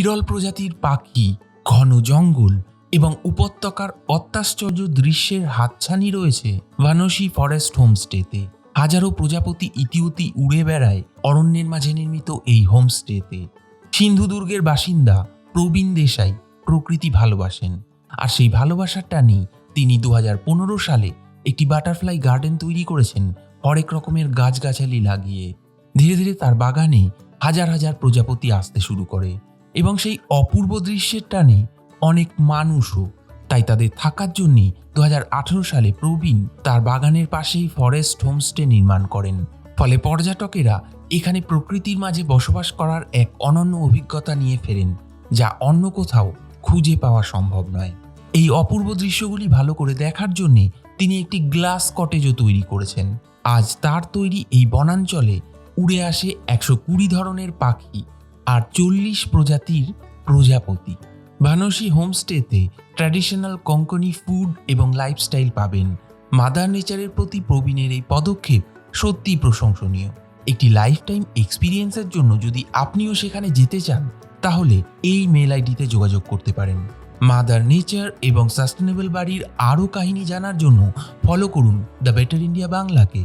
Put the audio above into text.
বিরল প্রজাতির পাখি, ঘন জঙ্গল এবং উপত্যকার অত্যাশ্চর্য দৃশ্যের হাতছানি রয়েছে ভানসি ফরেস্ট হোমস্টেতে। হাজারো প্রজাপতি ইতিউতি উড়ে বেড়ায় অরণ্যের মাঝে নির্মিত এই হোমস্টেতে। সিন্ধু দুর্গের বাসিন্দা প্রবীণ দেশাই প্রকৃতি ভালোবাসেন। আর সেই ভালোবাসার টানি তিনি দু হাজার পনেরো সালে একটি বাটারফ্লাই গার্ডেন তৈরি করেছেন হরেক রকমের গাছগাছালি লাগিয়ে। ধীরে ধীরে তার বাগানে হাজার হাজার প্রজাপতি আসতে শুরু করে। এবং সেই অপূর্ব দৃশ্যের টানে অনেক মানুষও। তাই তাদের থাকার জন্যে দু হাজার আঠারো সালে প্রবীণ তার বাগানের পাশেই ফরেস্ট হোমস্টে নির্মাণ করেন। ফলে পর্যটকেরা এখানে প্রকৃতির মাঝে বসবাস করার এক অনন্য অভিজ্ঞতা নিয়ে ফেরেন, যা অন্য কোথাও খুঁজে পাওয়া সম্ভব নয়। এই অপূর্ব দৃশ্যগুলি ভালো করে দেখার জন্যে তিনি একটি গ্লাস কটেজও তৈরি করেছেন। আজ তার তৈরি এই বনাঞ্চলে উড়ে আসে একশো কুড়ি ধরনের পাখি। আর চল্লিশ প্রজাতির প্রজাপতি। ভানসি হোমস্টেতে ট্র্যাডিশনাল কঙ্কনি ফুড এবং লাইফস্টাইল পাবেন। মাদার নেচারের প্রতি প্রবীণের এই পদক্ষেপ সত্যিই প্রশংসনীয়। একটি লাইফ টাইম এক্সপিরিয়েন্সের জন্য যদি আপনিও সেখানে যেতে চান, তাহলে এই মেল আইডিতে যোগাযোগ করতে পারেন। মাদার নেচার এবং সাস্টেনেবল বাড়ির আরও কাহিনী জানার জন্য ফলো করুন দ্য বেটার ইন্ডিয়া বাংলাকে।